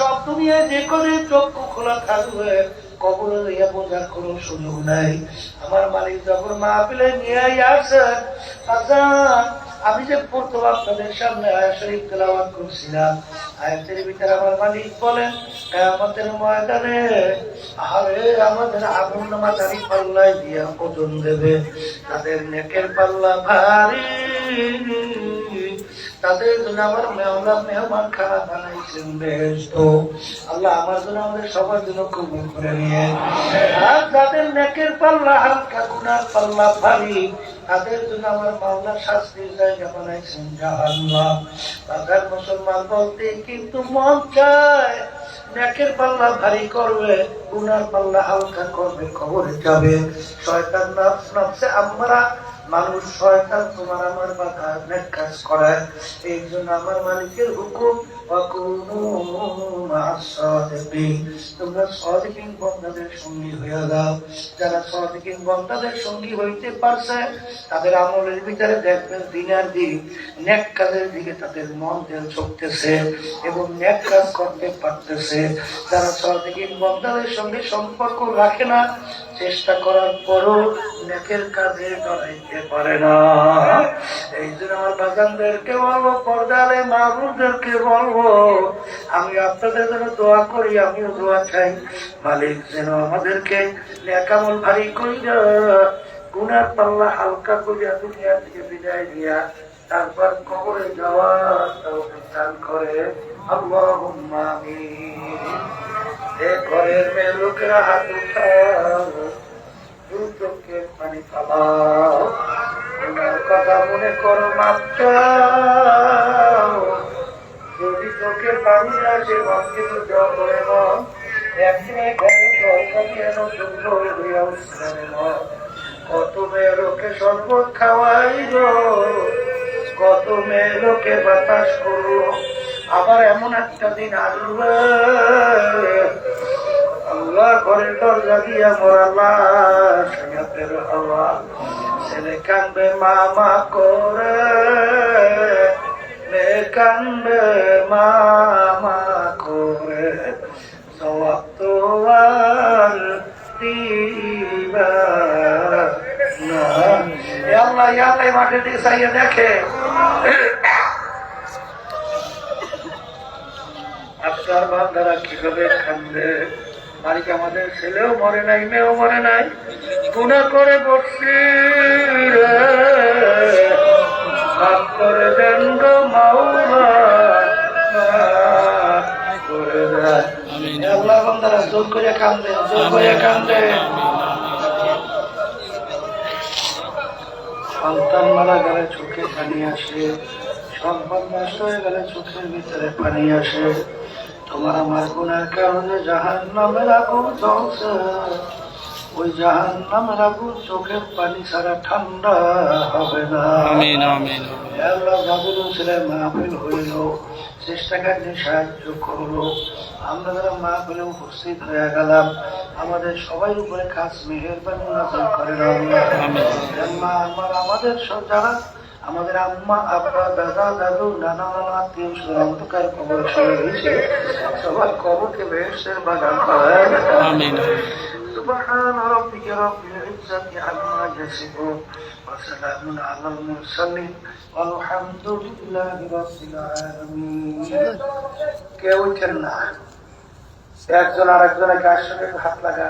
সব দুনিয়ায় খোলা থাকবে কোন সুযোগ নাই। আমার মালিক যখন নিয়ে আমি যে প্রথম আপনাদের সামনে আয়া শরীফ তেলাওয়াত করছিলাম, আয়াতের ভিতরে আমার মালিক বলেন আমাদের ময়দানে আরে আমাদের আগুন দাঁড়ি পাল্লায় দিয়া ওজন দেবে। তাদের নেকের পাল্লা ভারী। তাদের জন্য আমার মেহমান মেহমান খানা বানাইছেন আল্লাহ আমার জন্য আমাদের সবার জন্য কবুল করে নিয়ে। আর যাদের নেকের পাল্লা হালকা গুনার পাল্লা, ভারী, তাদের জন্য আমার মাওলা শাস্তির জায়গা বানাইছেন জাহান্নাম তাদের মুসলমান বলতে কিন্তু মন চায়, নেকের পাল্লা ভারী করবে, গুনার পাল্লা হালকা করবে, কবরে যাবে। শয়তান নফস, নফসে আমরা মানুষ শয়তান তোমার আমার নেক কাজ করায় এই জন্য আমার মালিকের হুকুম তাদের আমলের ভিতরে দেখবেন দিন দিকে তাদের মন এবং করতে পারতেছে। যারা বন্ধাদের সঙ্গে সম্পর্ক রাখে না, চেষ্টা করার পরও কাজে পারে না। এই জন্য আমার বাগানদেরকে বলব, পর্দারে মাহবুবদেরকে বলব, আমি আপনাদের জন্য দোয়া করি আমিও দোয়া চাই মালিক যেন আমাদেরকে নেকামল ভারী করিয়া, গুনার পাল্লা হালকা করিয়া দুনিয়া থেকে বিদায় দিয়া তারপর কবরে যাওয়া দান করে। আল্লাহ এ ঘরের লোকেরা হাত উঠাও দু চোখের পানি পালাও। কথা মনে করো মাত্র চোখের পানি আসে করে হইয়া উঠছে কত মেয়ে লোকে শরবত খাওয়াইল, কত মেয়ে লোকে বাতাস করল, আবার এমন একটা দিন আসবে। আল্লাহ ঘরের দরজা দিয়া সৈয়দের হওয়া, ছেলে কান্দে মামা করে। মেয়ে কান্দে মামা করে আর দিবা না। আল্লাহ আল্লাহ মাঠের দিকে চাইয়ে দেখে আপনার আমাদের ছেলেও মরে নাই মেয়েও মরে নাই গুণা করে বসছি মাফ করে দেন গো মাওলা করে দেন। আল্লাহ বান্দারা জোর করে কান্দে জোর করে কান্দে সন্তান মারা গেলে চোখে পানি আসে সম্পদ নষ্ট হয়ে গেলে চোখের ভিতরে পানি আসে। তোমার আমার গুণের কারণে জাহান নামের আগুন ওই জাহান আগুন চোখের পানি ছাড়া ঠান্ডা হবে না। আমিন আমিন। আল্লাহ বাবুল ছেলে মাহফিল হইল চেষ্টাকারী সাহায্য করল। আমরা যারা মাহফিলে উপস্থিত হয়ে গেলাম আমাদের সবাই উপরে খাস মেহেরবানি নাজর করেন আল্লাহ আমার আমাদের সব যারা আমাদের আম্মা আব্বা দাদা দাদু নানা নানা আত্মীয় অন্ধকার কবর সরে সবার কবরকে বেহেসের বাগান করায় আমিন। سبحان ربك رب العزة عما يصفون وسلام على المرسلين والحمد لله رب العالمين কেউ উঠেন না একজন আর একজনের গায়ের সঙ্গে হাত লাগা